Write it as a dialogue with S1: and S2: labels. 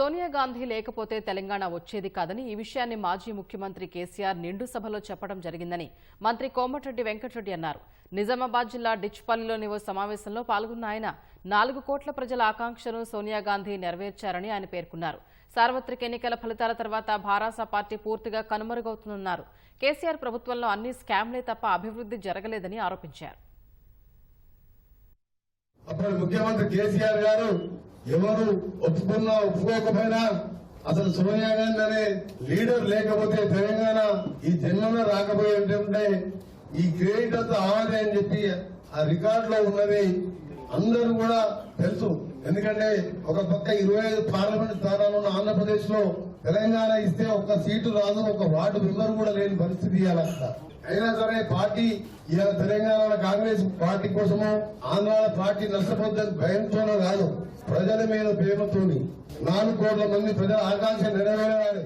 S1: సోనియా గాంధీ లేకపోతే తెలంగాణ వచ్చేది కాదని ఈ విషయాన్ని మాజీ ముఖ్యమంత్రి కేసీఆర్ నిండు సభలో చెప్పడం జరిగిందని మంత్రి కోమటిరెడ్డి వెంకటరెడ్డి అన్నారు. నిజామాబాద్ జిల్లా డిచ్పల్లిలోని ఓ సమావేశంలో పాల్గొన్న ఆయన నాలుగు కోట్ల ప్రజల ఆకాంక్షను సోనియా గాంధీ నెరవేర్చారని ఆయన పేర్కొన్నారు. సార్వత్రిక ఎన్నికల ఫలితాల తర్వాత భారాస పార్టీ పూర్తిగా కనుమరుగవుతుందన్నారు. కేసీఆర్ ప్రభుత్వంలో అన్ని స్కామ్లే తప్ప అభివృద్ధి జరగలేదని ఆరోపించారు.
S2: అప్పుడు ముఖ్యమంత్రి కేసీఆర్ గారు ఎవరు ఒప్పుకున్నా ఒప్పుకోకపోయినా అసలు సోనియా గాంధీ అనే లీడర్ లేకపోతే తెలంగాణ ఈ జన్మలో రాకపోయి ఈ క్రెడిట్ అంతా ఆవదే అని చెప్పి ఆ రికార్డులో ఉన్నది అందరూ కూడా తెలుసు. ఎందుకంటే ఒక పక్క ఇరవై ఐదు పార్లమెంట్ స్థానాలు ఉన్న ఆంధ్రప్రదేశ్లో తెలంగాణ ఇస్తే ఒక సీటు రాదు ఒక వార్డు మెంబర్ కూడా లేని పరిస్థితి ఇవ్వాలంట అయినా సరే పార్టీ ఇవాళ తెలంగాణ కాంగ్రెస్ పార్టీ కోసమో ఆంధ్రాల పార్టీ నష్టపోద్దని భయంతోనో కాదు ప్రజల మీద ప్రేమతోని నాలుగు కోట్ల మంది ప్రజల ఆకాంక్ష నెరవేరాలి.